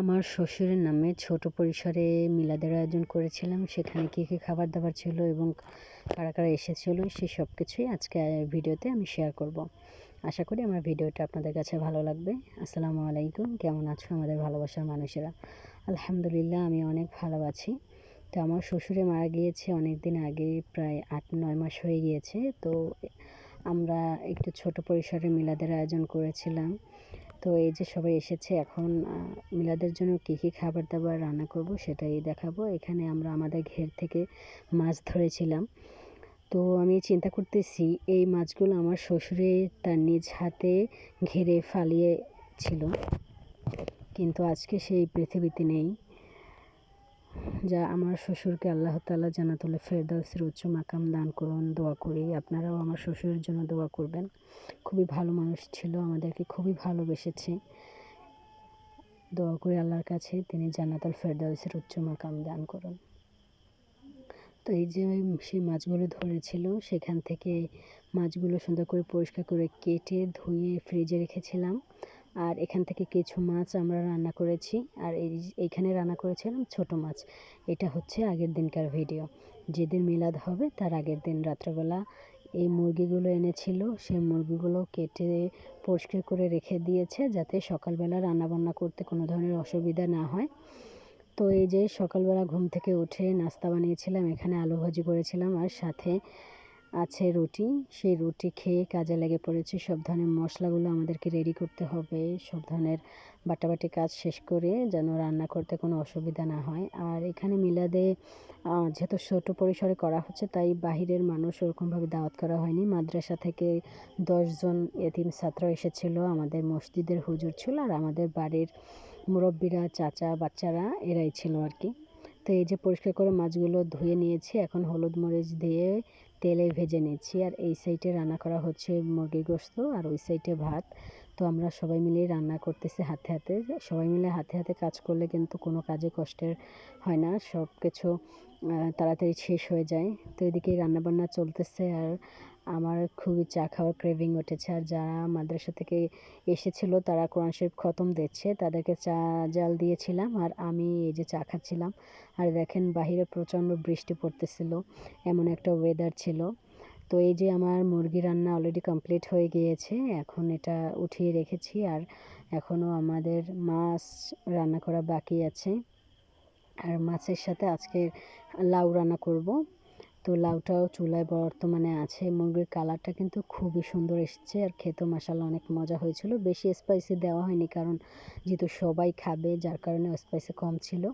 আমার শ্বশুরের নামে ছোট পরিসরে মিলাদের আয়োজন করেছিলাম। সেখানে কী কী খাবার দাবার ছিল এবং কারা কারা এসেছিল সেই সব কিছুই আজকে ভিডিওতে আমি শেয়ার করব। আশা করি আমার ভিডিওটা আপনাদের কাছে ভালো লাগবে। আসসালামু আলাইকুম। কেমন আছো আমাদের ভালোবাসার মানুষেরা? আলহামদুলিল্লাহ, আমি অনেক ভালো আছি। তো আমার শ্বশুরে মারা গিয়েছে অনেক দিন আগে, প্রায় আট, নয় মাস হয়ে গিয়েছে। তো আমরা একটু ছোট পরিসরে মিলাদের আয়োজন করেছিলাম। তো এই যে সবাই এসেছে, এখন মিলাদের জন্য কী কী খাবার দাবার রান্না করব সেটাই দেখাবো। এখানে আমরা আমাদের ঘের থেকে মাছ ধরেছিলাম। তো আমি চিন্তা করতেছি, এই মাছগুলো আমার শ্বশুরে তার নিজ হাতে ঘেরে ফালিয়েছিল। কিন্তু আজকে সেই পৃথিবীতে নেই। যা আমার শ্বশুরকে আল্লাহ তালা জানাতুল্লাহ ফেরদাউসের উচ্চ মাকাম দান করুন, দোয়া করি। আপনারাও আমার শ্বশুরের জন্য দোয়া করবেন। খুবই ভালো মানুষ ছিল, আমাদেরকে খুবই ভালোবেসেছে। দোয়া করি আল্লাহর কাছে, তিনি জান্নাতুল ফেরদাউসের উচ্চ মাকাম দান করুন। তো এই যে সেই মাছগুলো ধরেছিল, সেখান থেকে মাছগুলো সুন্দর করে পরিষ্কার করে কেটে ধুয়ে ফ্রিজে রেখেছিলাম। আর এখান থেকে কিছু মাছ আমরা রান্না করেছি। আর এই এইখানে রান্না করেছিলাম ছোট মাছ। এটা হচ্ছে আগের দিনকার ভিডিও। যেদিন মিলাদ হবে, তার আগের দিন রাত্রেবেলা এই মুরগিগুলো এনেছিল। সেই মুরগিগুলো কেটে পরিষ্কার করে রেখে দিয়েছে যাতে সকালবেলা রান্নাবান্না করতে কোনো ধরনের অসুবিধা না হয়। তো এই যে সকালবেলা ঘুম থেকে উঠে নাস্তা বানিয়েছিলাম, এখানে আলু ভাজি করেছিলাম। আর সাথে আছে রুটি। সেই রুটি খেয়ে কাজে লেগে পড়েছি। সব ধরনের মশলাগুলো আমাদেরকে রেডি করতে হবে। সব ধরনের বাটাবাটি কাজ শেষ করে যেন রান্না করতে কোনো অসুবিধা না হয়। আর এখানে মিলাদে যেহেতু ছোটো পরিসরে করা হচ্ছে, তাই বাহিরের মানুষ ওরকমভাবে দাওয়াত করা হয়নি। মাদ্রাসা থেকে দশজন এতিম ছাত্র এসেছিল, আমাদের মসজিদের হুজুর ছিল, আর আমাদের বাড়ির মুরব্বীরা, চাচা, বাচ্চারা এরাই ছিল আর কি। তো এই যে পরিষ্কার করে মাছগুলো ধুয়ে নিয়েছি, এখন হলুদ মরিচ দিয়ে তেলে ভেজে নিচ্ছি। আর এই সাইডে রান্না করা হচ্ছে মুরগি গোস্ত আর ওই সাইডে ভাত। তো আমরা সবাই মিলে রান্না করতেছি হাতে হাতে। সবাই মিলে হাতে হাতে কাজ করলে কিন্তু কোনো কাজে কষ্টের হয় না। সব কিছু তাড়াতাড়ি শেষ হয়ে যায়। তো এদিকে রান্নাবান্না চলতেছে আর আমার খুবই চা খাওয়ার ক্রেভিং উঠেছে। আর যারা মাদ্রাসা থেকে এসেছিল, তারা কোরআন শরীফ খতম দিচ্ছে। তাদেরকে চা, জাল দিয়েছিলাম আর আমি এই যে চা খাচ্ছিলাম। আর দেখেন, বাহিরে প্রচণ্ড বৃষ্টি পড়তেছিল, এমন একটা ওয়েদার ছিল। তো এই যে আমার মুরগি রান্না অলরেডি কমপ্লিট হয়ে গিয়েছে, এখন এটা উঠিয়ে রেখেছি। আর এখনও আমাদের মাছ রান্না করা বাকি আছে। আর মাছের সাথে আজকে লাউ রান্না করব। তো লাউটাও চুলায় বর্তমানে আছে। মুরগির কালারটা কিন্তু খুবই সুন্দর এসেছে আর খেতেও মশালা অনেক মজা হয়েছিল। বেশি স্পাইসি দেওয়া হয়নি কারণ যেহেতু সবাই খাবে, যার কারণে স্পাইসি কম ছিল।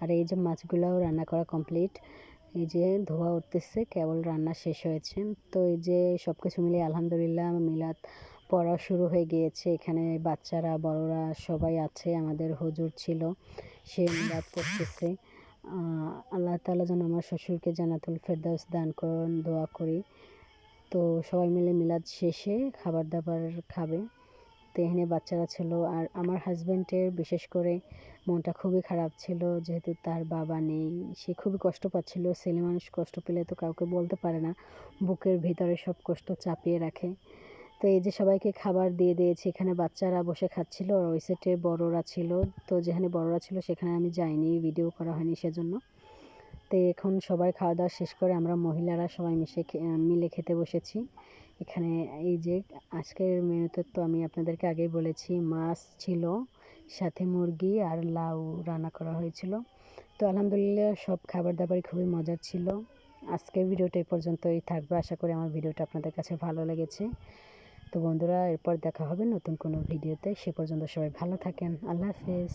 আর এই যে মাছগুলোও রান্না করা কমপ্লিট এই যে ধোয়া উঠতেছে, কেবল রান্না শেষ হয়েছে। তো এই যে সব কিছু মিলিয়ে আলহামদুলিল্লাহ মিলাদ পড়া শুরু হয়ে গিয়েছে। এখানে বাচ্চারা, বড়রা সবাই আছে, আমাদের হুজুর ছিল, সে মিলাদ করতেছে। আল্লাহ তালা যেন আমার শ্বশুরকে জানাতুল ফেরদাউস দান করুন, দোয়া করি। তো সবাই মিলে মিলাদ শেষে খাবার দাবার খাবে। তো এখানে বাচ্চারা ছিল আর আমার হাজব্যান্ডের বিশেষ করে মনটা খুবই খারাপ ছিল, যেহেতু তার বাবা নেই। সে খুবই কষ্ট পাচ্ছিল, ছেলে মানুষ কষ্ট পেলে তো কাউকে বলতে পারে না। বুকের ভিতরে সব কষ্ট চাপিয়ে রাখে। তো এই যে সবাইকে খাবার দিয়ে দিয়েছি, এখানে বাচ্চারা বসে খাচ্ছিল আর ওই সেটে বড়রা ছিল। তো যেখানে বড়রা ছিল সেখানে আমি যাইনি ভিডিও করা হয়নি সেজন্য। তো এখন সবাই খাওয়া দাওয়া শেষ করে আমরা মহিলারা সবাই মিশে মিলে খেতে বসেছি। এখানে এই যে আজকের মেনুতে তো আমি আপনাদেরকে আগেই বলেছি, মাছ ছিল, সাথে মুরগি আর লাউ রান্না করা হয়েছিল। তো আলহামদুলিল্লাহ সব খাবার দাবারই খুবই মজার ছিল। আজকের ভিডিওটা এই পর্যন্তই থাকবে। আশা করি আমার ভিডিওটা আপনাদের কাছে ভালো লেগেছে। তো বন্ধুরা, এরপর দেখা হবে নতুন কোনো ভিডিওতে। সে পর্যন্ত সবাই ভালো থাকেন। আল্লাহ হাফেজ।